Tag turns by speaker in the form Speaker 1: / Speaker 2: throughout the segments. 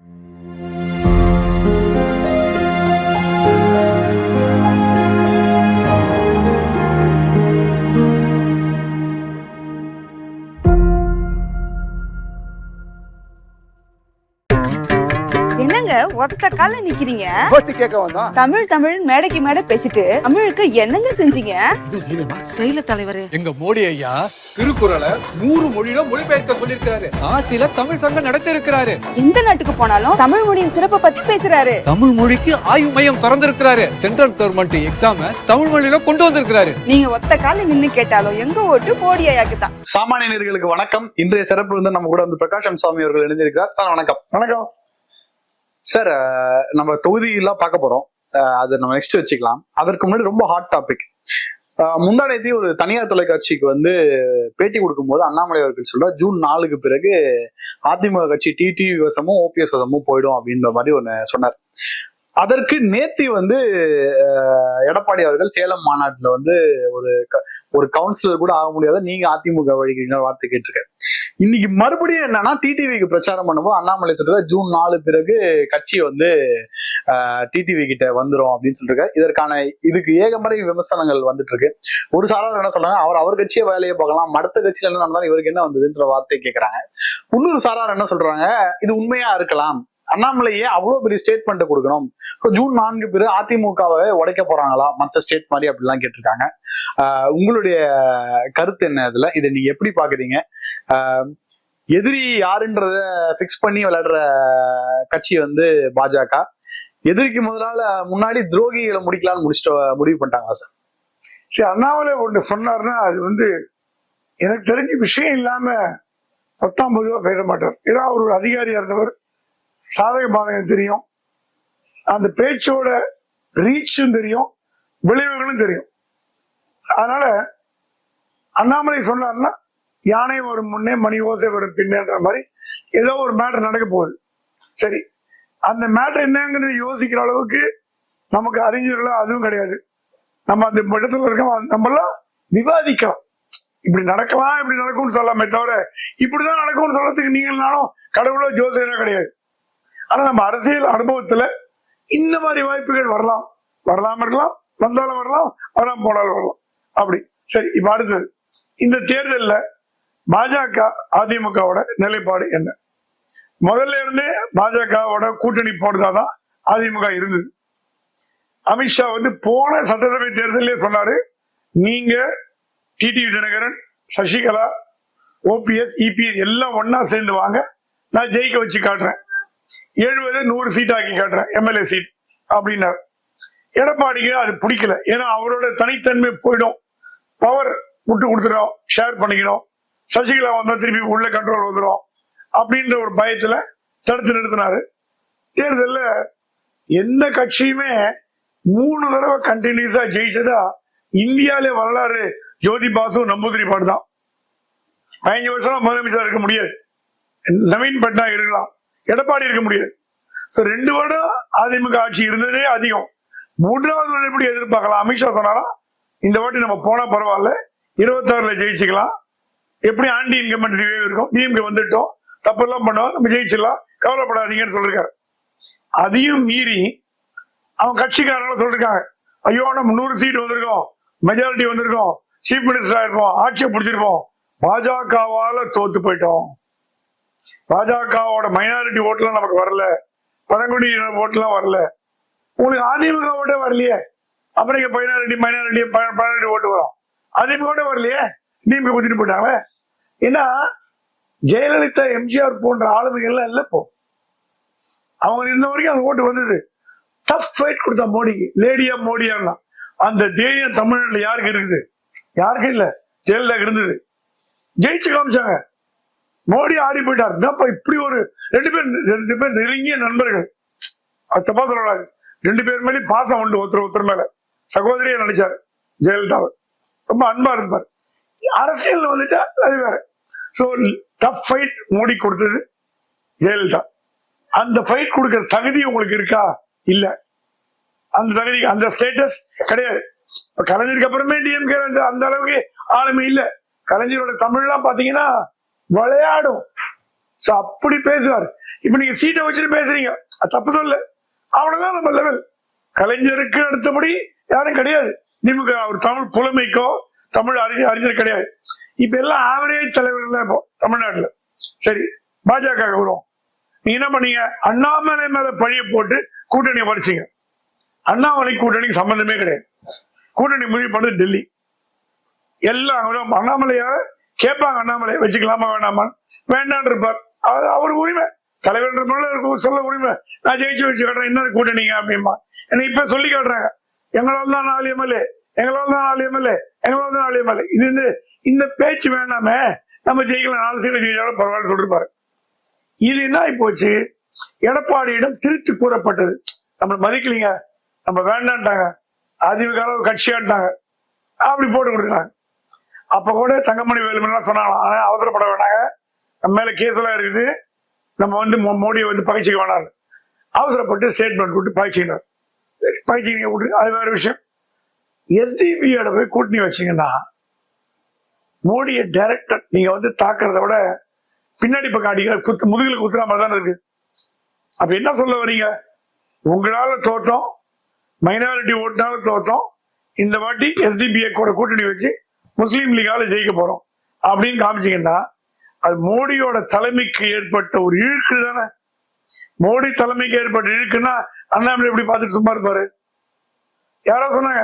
Speaker 1: என்னங்க ஒத்த கால நிக்கிறீங்க?
Speaker 2: போட்டு கேட்க வந்தோம்
Speaker 1: தமிழ் தமிழ் மேடைக்கு மேடை பேசிட்டு தமிழுக்கு என்னங்க செஞ்சீங்க? செயல தலைவரே.
Speaker 3: எங்க மோடி ஐயா திருக்குறளை நூறு மொழியில மொழிபெயர்க்க சொல்லியிருக்காரு ஆசில தமிழ் சங்கம் நடத்தி இருக்கிறாரு
Speaker 1: எந்த நாட்டுக்கு போனாலும் தமிழ் மொழியின் சிறப்பை பத்தி பேசுறாரு.
Speaker 3: தமிழ் மொழிக்கு ஆய்வு மையம் திறந்திருக்கிறாரு. சென்ட்ரல் கவர்மெண்ட் எக்ஸாம தமிழ் மொழியில கொண்டு வந்திருக்கிறாரு.
Speaker 1: நீங்க ஒத்த கால நின்னு கேட்டாலும் எங்க ஓட்டு மோடி ஐயாக்கு தான்.
Speaker 4: சாமானியர்களுக்கு வணக்கம். இன்றைய சிறப்பு வந்து நம்ம கூட வந்து பிரகாஷம் சுவாமி அவர்கள் இணைந்திருக்கிறார். சார் வணக்கம்.
Speaker 2: வணக்கம்.
Speaker 4: சார் uh, நம்ம தொகுதியெல்லாம் பார்க்க போறோம். Uh, அஹ், அது நம்ம நெக்ஸ்ட் வச்சுக்கலாம். அதற்கு முன்னாடி ரொம்ப ஹாட் டாபிக் uh, முந்தானேத்தி ஒரு தனியார் தொலைக்காட்சிக்கு வந்து பேட்டி கொடுக்கும்போது அண்ணாமலை அவர்கள் சொல்ற ஜூன் நாலுக்கு பிறகு அதிமுக கட்சி டி டி விவசமும் ஓபிஎஸ் வசமும் போயிடும் அப்படின்ற மாதிரி ஒண்ணு சொன்னார். அதற்கு நேத்தி வந்து எடப்பாடி அவர்கள் சேலம் மாநாட்டுல வந்து ஒரு க- ஒரு கவுன்சிலர் கூட ஆக முடியாத நீங்க அதிமுக வழிகிறீங்க வார்த்தை கேட்டிருக்காரு. இன்னைக்கு மறுபடியும் என்னன்னா டிடிவிக்கு பிரச்சாரம் பண்ணும்போது அண்ணாமலை சொல்றது ஜூன் நாலு பிறகு கட்சி வந்து டிடிவி கிட்ட வந்துரும் அப்படின்னு சொல்லிருக்காரு. இதற்கான இதுக்கு ஏகமறை விமர்சனங்கள் வந்துட்டு இருக்கு ஒரு சாரார் என்ன சொல்றாங்க அவர் அவர் கட்சியை வேலையை பார்க்கலாம் அடுத்த கட்சியில என்ன நடந்தாலும் இவருக்கு என்ன வந்ததுன்ற வார்த்தை கேட்கறாங்க இன்னொரு சாரார் என்ன சொல்றாங்க இது உண்மையா இருக்கலாம். அண்ணாமலையே அவ்வளவு பெரிய ஸ்டேட்மெண்ட் கொடுக்கணும். இப்போ ஜூன் நான்கு பேர் அதிமுகவை உடைக்க போறாங்களா? மத்த ஸ்டேட் மாதிரி அப்படிலாம் கேட்டிருக்காங்க. உங்களுடைய கருத்து என்ன இதுல? இதை நீங்க எப்படி பாக்குறீங்க எதிரி யாருன்றத ஃபிக்ஸ் பண்ணி விளையாடுற கட்சி வந்து பாஜக. எதிரிக்கு முதலால முன்னாடி துரோகிகளை முடிக்கலாம்னு முடிச்சுட்டு முடிவு பண்ணிட்டாங்க சார்?
Speaker 2: சரி அண்ணாமலை ஒன்று சொன்னார்னா அது வந்து எனக்கு தெரிஞ்ச விஷயம் இல்லாம பத்தாம் பொதுவாக பேச மாட்டார். ஏன்னா அவர் ஒரு அதிகாரியா இருந்தவர். சாதக பாதகம் தெரியும். அந்த பேச்சோட ரீச்சும் தெரியும் விளைவுகளும் தெரியும். அதனால அண்ணாமலை சொன்னார்னா யானை வரும் முன்னே மணி ஓசை வரும் பின்னேன்ற மாதிரி ஏதோ ஒரு மேட்ரு நடக்க போகுது. சரி அந்த மேட்ரு என்னங்கிறது யோசிக்கிற அளவுக்கு நமக்கு அறிஞர்களோ அதுவும் கிடையாது. நம்ம அந்த இடத்துல இருக்கோம் நம்மளாம் விவாதிக்கலாம். இப்படி நடக்கலாம் இப்படி நடக்கும்னு சொல்லலாமே தவிர இப்படிதான் நடக்கும்னு சொல்றதுக்கு நீங்கள் நானும் கடவுளோ ஜோசியரோ கிடையாது. ஆனா நம்ம அரசியல் அனுபவத்துல இந்த மாதிரி வாய்ப்புகள் வரலாம். வரலாம் இருக்கலாம்? வந்தாலும் வரலாம் வராம போனாலும் வரலாம். அப்படி. சரி இப்ப அடுத்தது. இந்த தேர்தலில் பாஜக அதிமுகவோட நிலைப்பாடு என்ன? முதல்ல இருந்தே பாஜகவோட கூட்டணி போறதாதான் அதிமுக இருந்தது. அமித்ஷா வந்து போன சட்டசபை தேர்தலே சொன்னாரு நீங்க TTV Dinakaran Sasikala OPS EPS எல்லாம் ஒன்னா சேர்ந்து வாங்க. நான் ஜெயிக்க வச்சு காட்டுறேன். எழுபது நூறு சீட் ஆக்கி காட்டுறேன் எம்எல்ஏ சீட் அப்படின்னாரு. எடப்பாடிக்கு அது பிடிக்கல. ஏன்னா அவரோட தனித்தன்மை போயிடும். பவர் விட்டு கொடுத்துடும் ஷேர் பண்ணிக்கணும். சசிகலா வந்தா திருப்பி உள்ள கண்ட்ரோல் வந்துடும் அப்படின்ற ஒரு பயத்துல தடுத்து நிறுத்தினாரு. தேர்தலில் எந்த கட்சியுமே மூணு தடவை கண்டினியூஸா ஜெயிச்சதா இந்தியாவிலே வரலாறு ஜோதி பாசு நம்பூதிரி பாடு தான் பதினஞ்சு வருஷம் முதலமைச்சர் இருக்க முடியாது. நவீன் பட்னா இருக்கலாம். எடப்பாடி இருக்க முடியாது. சோ ரெண்டு வருடம் அதிமுக ஆட்சி இருந்ததே அதிகம். மூன்றாவது வருடம் எப்படி எதிர்பார்க்கலாம்? அமித்ஷா சொன்னாரா? இந்த வாட்டி நம்ம போனா பரவாயில்ல. இருபத்தாறுல ஜெயிச்சுக்கலாம். எப்படி ஆண்டி இன்கமெண்ட் இருக்கும்? டிஎம்கே வந்துட்டோம். தப்பெல்லாம் பண்ணுவோம் நம்ம ஜெயிச்சிடலாம். கவலைப்படாதீங்கன்னு சொல்லிருக்காரு. அதையும் மீறி அவன் கட்சிக்காரங்க சொல்லிருக்காங்க. ஐயோ நம்ம நூறு சீட் வந்திருக்கோம். மெஜாரிட்டி வந்திருக்கோம். சீஃப் மினிஸ்டர் ஆயிருப்போம். ஆட்சியை பிடிச்சிருப்போம். பாஜகவால தோத்து போயிட்டோம். பாஜகவோட மைனாரிட்டி ஓட்டுலாம் நமக்கு வரல. பழங்குடியினர் ஓட்டுலாம் வரல. உங்களுக்கு அதிமுக ஓட்டே வரலையே. அப்புறம் இங்க மைனாரிட்டி மைனாரிட்டி மைனாரிட்டி ஓட்டு வரும். அதிமுக ஓட்டே வரலையே. டிஎம்கே குத்திட்டு போயிட்டாங்களே. ஏன்னா ஜெயலலிதா எம்ஜிஆர் போன்ற ஆளுமைகள்லாம் இல்லை இப்போ. அவங்க இருந்த வரைக்கும் அந்த ஓட்டு வந்தது. டஃப் ஃபைட் கொடுத்தா மோடிக்கு. லேடியா மோடியான்னா அந்த தேயம் தமிழ்நாட்டில் யாருக்கு இருக்குது? யாருக்கும் இல்லை. ஜெயலலிதா இருந்தது. ஜெயிச்சு காமிச்சாங்க. மோடி ஆடி போயிட்டார். என்னப்பா இப்படி ஒரு ரெண்டு பேர் ரெண்டு பேர் நெருங்கிய நண்பர்கள். அது தப்பா சொல்லக்கூடாது. ரெண்டு பேர் மேலே பாசம் உண்டு ஒருத்தர் ஒருத்தர் மேல. சகோதரியை நினைச்சாரு ஜெயலலிதாவை ரொம்ப அன்பா இருப்பார் அரசியல் வந்துட்டா அது வேற. சோ டஃப் ஃபைட் மோடி கொடுத்தது ஜெயலலிதா. அந்த ஃபைட் கொடுக்கற தகுதி உங்களுக்கு இருக்கா? இல்ல. அந்த தகுதி அந்த ஸ்டேட்டஸ் கிடையாது. இப்ப கலைஞருக்கு அப்புறமே டிஎம்கே அந்த அந்த அளவுக்கு ஆளுமை இல்ல. கலைஞரோட தமிழ்லாம் பாத்தீங்கன்னா விளையாடும். சோ அப்படி பேசுவார். இப்ப நீங்க சீட்டை வச்சுட்டு பேசுறீங்க. தப்பு சொல்ல அவ்வளவுதான் நம்ம லெவல் கலைஞருக்கு அடுத்தபடி யாரும் கிடையாது. திமுக ஒரு தமிழ் புலமைக்கோ தமிழ் அறிஞர் அறிஞர் கிடையாது. இப்ப எல்லாம் ஆவரேஜ் தலைவர்கள் இப்போ தமிழ்நாட்டுல. சரி பாஜக வரும் நீங்க என்ன பண்ணீங்க? அண்ணாமலை மேல பழிய போட்டு கூட்டணியை படிச்சீங்க அண்ணாமலை கூட்டணிக்கு சம்பந்தமே கிடையாது. கூட்டணி முடிவு பண்ணது டெல்லி. எல்லாம் அண்ணாமலையார கேட்பாங்க அண்ணாமலை வச்சுக்கலாமா வேணாமா? வேண்டான் இருப்பார். அது அவர் உரிமை. தலைவர் இருக்கும் சொல்ல உரிமை. நான் ஜெயிச்சு வச்சு காட்டுறேன் என்ன கூட்டணிங்க அப்படிம்பா. என்ன இப்ப சொல்லி காட்டுறாங்க. எங்களால் தான் நாலு எம்எல்ஏ எங்களால் தான் நாலு எம்எல்ஏ எங்களால் தான் நாலு எம்எல்ஏ இது இந்த இந்த பேச்சு வேணாமே நம்ம ஜெயிக்கலாம். நாலு சீட்டு ஜெயிச்சாலும் பரவாயில்ல சொல்லிருப்பாரு. இது என்ன போச்சு? எடப்பாடியிடம் திருத்தி கூறப்பட்டது. நம்ம மதிக்கலீங்க. நம்ம வேண்டான்ட்டாங்க. அதிமுக ஒரு கட்சியான்ட்டாங்க. அப்படி போட்டு கொடுக்குறாங்க. அப்ப கூட தங்கமணி வேலுமணிலாம் சொன்னாங்க. ஆனால் அவசரப்பட வேணாங்க. நம்ம மேல கேஸ் எல்லாம் இருக்குது. நம்ம வந்து மோ- மோடியை வந்து பகிச்சிக்க வேணாரு அவசரப்பட்டு ஸ்டேட்மெண்ட் விட்டு பகிச்சிக்கினார். சரி விட்டு அது வேற விஷயம். எஸ்டிபியோட போய் கூட்டணி வச்சீங்கன்னா மோடியை டைரக்டர் நீங்க வந்து தாக்குறத விட பின்னாடி பக்கம் அடிக்கிற குத்து முதுகில் குத்துற மாதிரி தானே இருக்கு. அப்ப என்ன சொல்ல வர்றீங்க உங்களால தோட்டம் மைனாரிட்டி ஓட்டுனால தோட்டம் இந்த வாட்டி எஸ்டிபிஐ கூட கூட்டணி வச்சு முஸ்லீம் லீகால ஜெயிக்க போறோம் அப்படின்னு காமிச்சீங்கன்னா அது மோடியோட தலைமைக்கு ஏற்பட்ட ஒரு இழுக்கு தானே. மோடி தலைமைக்கு ஏற்பட்ட இழுக்குன்னா அண்ணாமலை எப்படி பார்த்துட்டு சும்மா இருப்பாரு? யாரோ சொன்னாங்க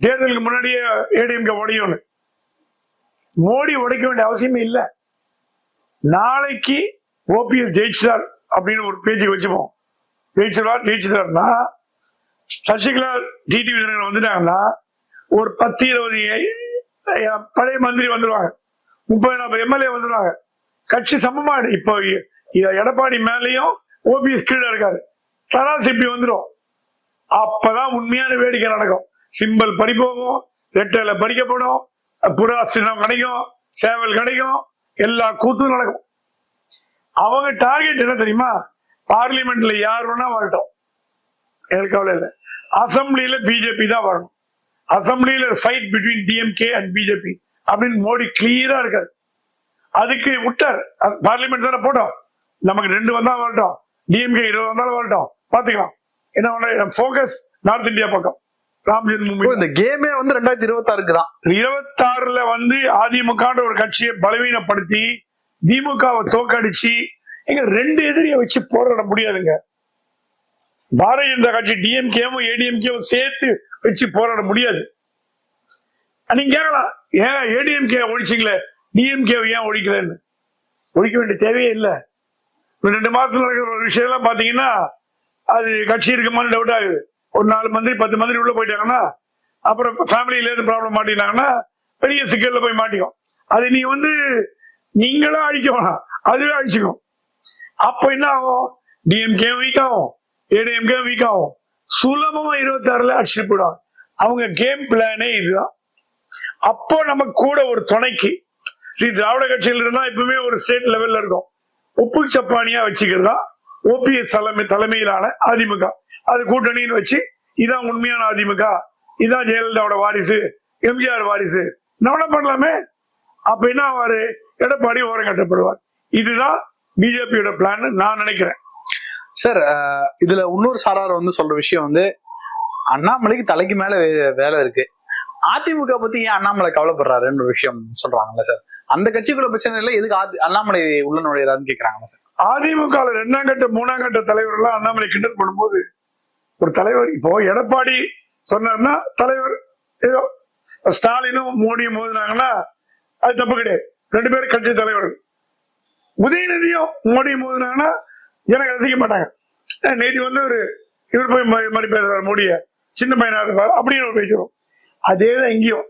Speaker 2: தேர்தலுக்கு முன்னாடியே ஏடிஎம்கே உடையும்னு. மோடி உடைக்க வேண்டிய அவசியமே இல்லை. நாளைக்கு ஓபிஎஸ் ஜெயிச்சிட்டார் அப்படின்னு ஒரு பேச்சுக்கு வச்சுப்போம். ஜெயிச்சிடார் ஜெயிச்சிட்டார்னா சசிகலா டிடிவி வந்துட்டாங்கன்னா ஒரு பத்து இருபது பழைய மந்திரி வந்துருவாங்க. முப்பது நாற்பது எம்எல்ஏ வந்துருவாங்க. கட்சி சமமாடு. இப்போ எடப்பாடி மேலேயும் ஓபிஎஸ் கீழே இருக்காரு. தராசு இப்படி வந்துடும் அப்பதான் உண்மையான வேடிக்கை நடக்கும். சிம்பல் படி போகும் ரெட்டையில படிக்கப்படும் புறா சின்னம் கிடைக்கும் சேவல் கிடைக்கும் எல்லா கூத்தும் நடக்கும். அவங்க டார்கெட் என்ன தெரியுமா? பார்லிமெண்ட்ல யார் வேணா வரட்டும். எனக்கு கவலை இல்லை. அசம்பிளியில பிஜேபி தான் வரணும். அசம்பிளியில fight between DMK and BJP அப்படின்னு மோடி கிளியரா இருக்காரு. அதுக்கு விட்டார். பார்லிமெண்ட் தானே போட்டோம். நமக்கு ரெண்டு வந்தா வரட்டும். டிஎம்கே இருபது வந்தாலும் வரட்டும். பாத்துக்கலாம் என்ன ஃபோக்கஸ் நார்த் இந்தியா பக்கம். ராம்
Speaker 4: ஓ,
Speaker 2: ஜென்மூமி
Speaker 4: இந்த கேமே வந்து ரெண்டாயிரத்தி இருபத்தி ஆறுக்கு தான்.
Speaker 2: இருபத்தாறுல வந்து அதிமுகன்ற ஒரு கட்சியை பலவீனப்படுத்தி திமுகவை தோக்கடிச்சு எங்க ரெண்டு எதிரியை வச்சு போராட முடியாதுங்க. பாரதிய ஜனதா கட்சி டிஎம்கேவும் ஏடிஎம்கேவும் சேர்த்து வச்சு போராட முடியாது. நீங்க கேட்கலாம் ஏன் ஏடிஎம்கே ஒழிச்சிங்களே டிஎம்கே ஏன் ஒழிக்கலன்னு? ஒழிக்க வேண்டிய தேவையே இல்லை. ரெண்டு மாசத்துல நடக்கிற ஒரு விஷயம் எல்லாம் பாத்தீங்கன்னா அது கட்சி இருக்குமான்னு டவுட் ஆகுது. ஒரு நாலு மந்திரி பத்து மந்திரி உள்ள போயிட்டாங்கன்னா அப்புறம் ஃபேமிலியில இருந்து ப்ராப்ளம் மாட்டினாங்கன்னா பெரிய சிக்கல்ல போய் மாட்டிக்கும். அது நீ வந்து நீங்களும் அழிக்க வேணாம். அதுவே அழிச்சுக்கும். அப்ப என்ன ஆகும்? டிஎம்கே வீக் ஆகும். ஏடிஎம்கே வீக் ஆகும் சுலபமா இருபத்தாறுல அடிச்சுட்டு போயிடும் அவங்க கேம் பிளானே இதுதான். அப்போ நம்ம கூட ஒரு துணைக்கு ஸ்ரீ திராவிட கட்சியில இருந்தா எப்பவுமே ஒரு ஸ்டேட் லெவல்ல இருக்கும். உப்பு சப்பானியா வச்சுக்கிறதா? ஓபிஎஸ் தலைமை தலைமையிலான அதிமுக. அது கூட்டணின்னு வச்சு இதான் உண்மையான அதிமுக. இதான் ஜெயலலிதாவோட வாரிசு எம்ஜிஆர் வாரிசு. நம்ம பண்ணலாமே? அப்ப என்ன ஆவாரு? எடப்பாடி ஓரம் கட்டப்படுவார். இதுதான் பிஜேபியோட பிளான் நான் நினைக்கிறேன்.
Speaker 4: சார் இதுல இன்னொரு சாரார் வந்து சொல்ற விஷயம் வந்து அண்ணாமலைக்கு தலைக்கு மேல வே- வேலை இருக்கு. அதிமுக பத்தி ஏன் அண்ணாமலை கவலைப்படுறாருன்னு ஒரு விஷயம் சொல்றாங்கல்ல சார் அந்த கட்சிக்குள்ள பிரச்சனை இல்லை எதுக்கு அண்ணாமலை உள்ள நுழையிறாருன்னு கேக்குறாங்கல்ல சார்
Speaker 2: அதிமுக ரெண்டாம் கட்ட மூணாம் கட்ட தலைவர் எல்லாம் அண்ணாமலை கிண்டல் பண்ணும்போது ஒரு தலைவர் இப்போ எடப்பாடி சொன்னார்னா தலைவர் ஏதோ ஸ்டாலினும் மோடியும் மோதினாங்கன்னா அது தப்பு கிடையாது. ரெண்டு பேரும் கட்சி தலைவர்கள். உதயநிதியும் மோடியும் மோதினாங்கன்னா எனக்கு ரசிக்க மாட்டாங்க. நேற்று வந்து ஒரு இவர் போய் ம- மாதிரி பேசுறாரு மோடிய. சின்ன பையனா இருப்பார் அப்படின்னு ஒரு பேசுறோம் அதே தான் இங்கேயும்.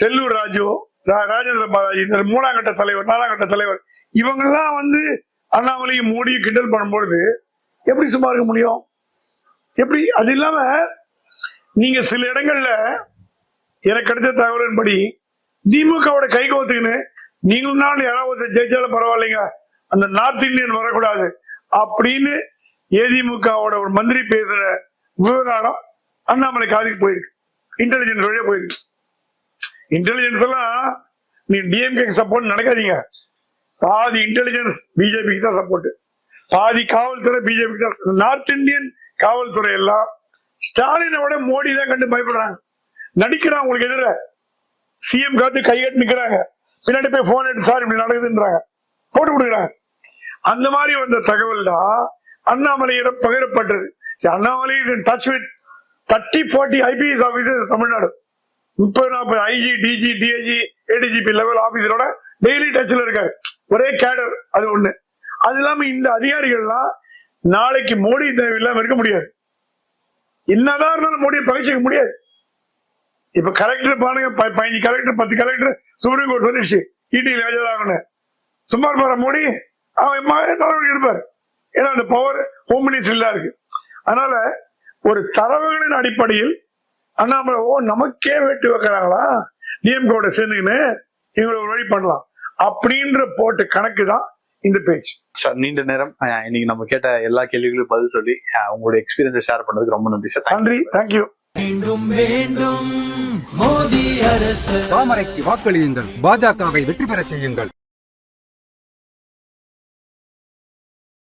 Speaker 2: செல்லூர் ராஜு ரா- ராஜேந்திர பாலாஜி இந்த மூணாம் கட்ட தலைவர் நாலாம் கட்ட தலைவர் இவங்கெல்லாம் வந்து அண்ணாமலையும் மோடியும் கிண்டல் பண்ணும்பொழுது எப்படி சும்மா இருக்க முடியும்? எப்படி? அது இல்லாம நீங்க சில இடங்கள்ல எனக்கு கிடைத்த தகவலின்படி திமுகவோட கை கோத்துக்குன்னு நீங்களும் நாள் யாராவது ஜெயிச்சாலும் பரவாயில்லைங்க. அந்த நார்த் இந்தியன் வரக்கூடாது. அப்படின்னு ஏதிமுகவோட ஒரு மந்திரி பேசுற விவகாரம் அண்ணாமலை காதுக்கு போயிருக்கு. இன்டெலிஜென்ஸ் வழியா போயிருக்கு. இன்டெலிஜென்ஸ் எல்லாம் நீ டிஎம்கே சப்போர்ட் நடக்காதீங்க. பாதி இன்டெலிஜென்ஸ் பிஜேபிக்கு தான் சப்போர்ட் பாதி காவல்துறை பிஜேபிக்கு தான் நார்த் இந்தியன் காவல்துறை எல்லாம் ஸ்டாலினை விட மோடி தான் கண்டு பயப்படுறாங்க. நடிக்கிறான் உங்களுக்கு எதிர. சிஎம் காத்து கைகட்டு நிக்கிறாங்க. பின்னாடி போய் போன் எடுத்து சார் இப்படி நடக்குதுன்றாங்க. போட்டு கொடுக்குறாங்க. அந்த மாதிரி வந்த தகவல் தான் அண்ணாமலையிடம் பகிரப்பட்டது. சரி, Annamalai is in touch with thirty forty IPS officer Tamil Nadu முப்பது நாற்பது IG DG DIG ADGP level ஆபீசரோட daily டச்ல இருக்காரு. ஒரே கேடர் அது ஒண்ணு. அது இல்லாம இந்த அதிகாரிகள்லாம் நாளைக்கு மோடி தேவை இல்லாம இருக்க முடியாது. என்னதான் இருந்தாலும் மோடியை பகிர்ச்சிக்க முடியாது. இப்ப கலெக்டர் பாருங்க பதினஞ்சு கலெக்டர் பத்து கலெக்டர் சுப்ரீம் கோர்ட் சொல்லிடுச்சு. ஈட்டியில் ஆஜராகணும். சும்மா இருப்பாரா மோடி? அவன் நடவடிக்கை எடுப்பார் ஏன்னா அந்த பவர் ஹோம் மினிஸ்டர்ல இருக்கு. அதனால ஒரு தரவுகளின் அடிப்படையில் அண்ணாமலை ஓ நமக்கே வெட்டு வைக்கிறாங்களா? டிஎம்கோட சேர்ந்துக்கின்னு இவங்களை ஒரு வழி பண்ணலாம். அப்படின்ற போட்ட கணக்கு தான் இந்த பேச்சு.
Speaker 4: சார் நீண்ட நேரம் இன்னைக்கு நம்ம கேட்ட எல்லா கேள்விகளும் பதில் சொல்லி உங்களுடைய எக்ஸ்பீரியன்ஸை ஷேர் பண்ணதுக்கு ரொம்ப நன்றி சார்
Speaker 2: நன்றி. தேங்க்யூ
Speaker 5: மீண்டும் மீண்டும் மோடி அரசு.
Speaker 3: தாமரைக்கு வாக்களியுங்கள். பாஜகவை வெற்றி பெறச் செய்யுங்கள்.